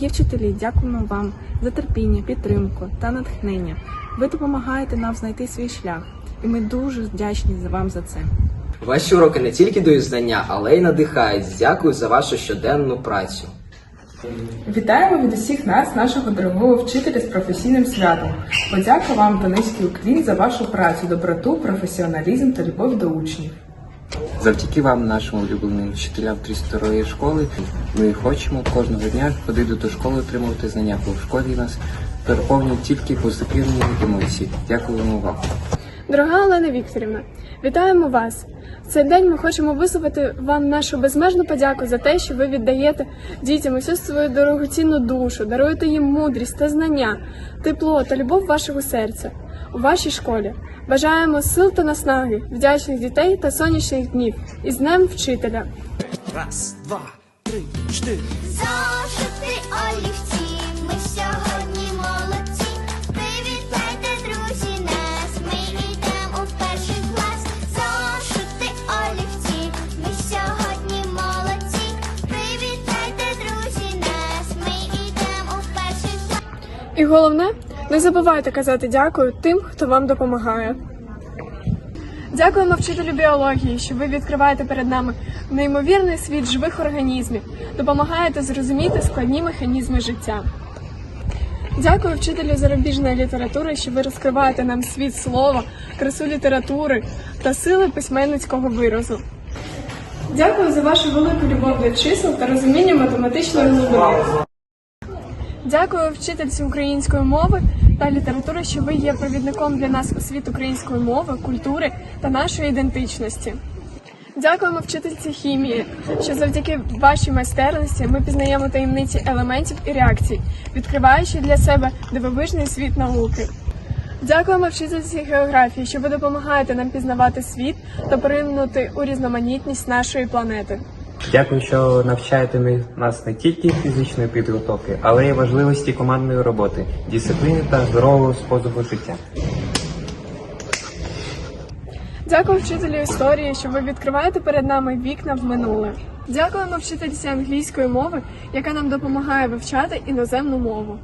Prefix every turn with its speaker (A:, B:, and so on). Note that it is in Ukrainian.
A: Дорогі вчителі, дякуємо вам за терпіння, підтримку та натхнення. Ви допомагаєте нам знайти свій шлях, і ми дуже вдячні за вам за це.
B: Ваші уроки не тільки дають знання, але й надихають. Дякую за вашу щоденну працю.
C: Вітаємо від усіх нас, нашого дорогого вчителя з професійним святом. Подяка вам та низький уклін за вашу працю, доброту, професіоналізм та любов до учнів.
D: Завдяки вам, нашим улюбленим вчителям 32-ї школи, ми хочемо кожного дня ходити до школи, отримувати знання, бо в школі нас переповнюють тільки позитивні емоції. Дякуємо вам.
E: Дорога Олена Вікторівна, вітаємо вас! В цей день ми хочемо висловити вам нашу безмежну подяку за те, що ви віддаєте дітям усю свою дорогоцінну душу, даруєте їм мудрість та знання, тепло та любов вашого серця у вашій школі. Бажаємо сил та наснаги, вдячних дітей та сонячних днів І з Днем Вчителя.
F: Раз, два, три, чотири.
G: Зошити олівці,
E: І головне, не забувайте казати дякую тим, хто вам допомагає. Дякуємо вчителю біології, що ви відкриваєте перед нами неймовірний світ живих організмів, допомагаєте зрозуміти складні механізми життя. Дякую вчителю зарубіжної літератури, що ви розкриваєте нам світ слова, красу літератури та сили письменницького виразу. Дякую за вашу велику любов до чисел та розуміння математичної глибини. Дякую вчительці української мови та літератури, що ви є провідником для нас у світ української мови, культури та нашої ідентичності. Дякуємо вчительці хімії, що завдяки вашій майстерності ми пізнаємо таємниці елементів і реакцій, відкриваючи для себе дивовижний світ науки. Дякуємо вчительці географії, що ви допомагаєте нам пізнавати світ та поринути у різноманітність нашої планети.
D: Дякую, що навчаєте нас не тільки фізичної підготовки, але й важливості командної роботи, дисципліни та здорового способу життя.
E: Дякую вчителю історії, що ви відкриваєте перед нами вікна в минуле. Дякуємо вчительці англійської мови, яка нам допомагає вивчати іноземну мову.